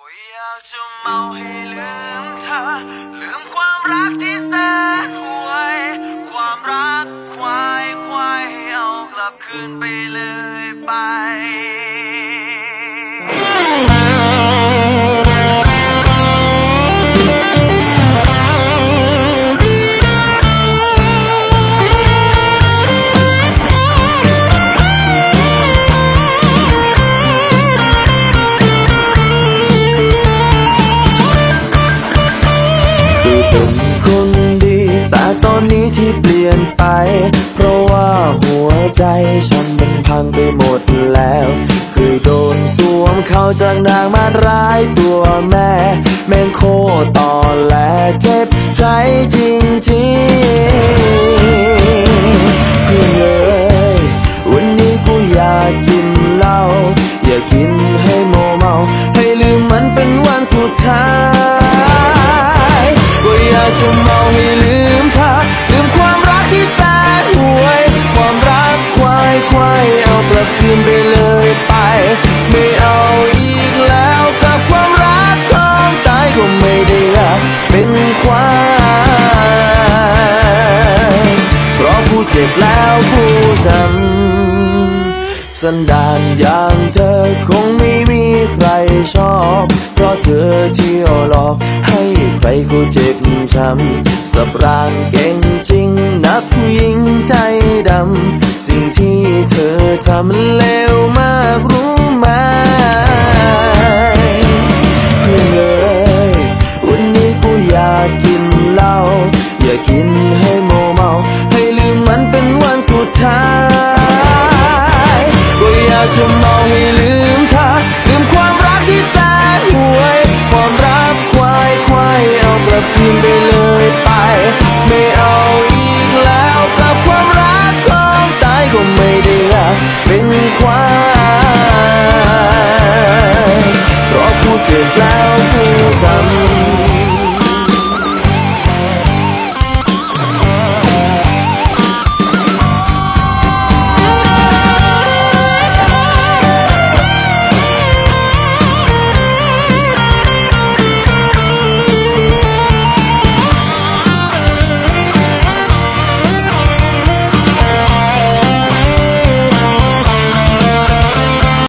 ก็อยากจะเมาให้ลืมเธอ ลืมความรักที่แสนห่วย ความรักควายควายใหเอากลับคืนไปเลยไป ไป เพราะว่าหัวใจฉันมันพังไปหมดแล้ว คือโดนสวมเขาจากนางมาร้ายตัวแม่ แม่งโคตรตอแหลเจ็บใจจริงๆเพื่อนเอ้ยวันนี้กูอยากกินเหล้าอยากกินให้โมเมา ให้ลืมมันเป็นวันสุดท้ายก็อยากจะเมา ลับคืนไปเลยไป ไม่เอาอีกแล้วกับความรักของตายก็ไม่ได้รักเป็นควายเพราะผู้เจ็บแล้วผู้จำสันดานอย่างเธอคงไม่มีใครชอบ เพราะเธอเที่ยวหลอกให้ใครเขาเจ็บช้ำสับรางเก่ง มันเลวมากรู้ไหมเพื่อนเอ้ยวันนี้กูอยากกินเหล้าอยากกินให้โมเมา ให้ลืมมันเป็นวันสุดท้ายก็อยากจะเมาให้ลืมเธอลืมความรักที่แสนห่วย ความรักควายควายเอากลับคืนไป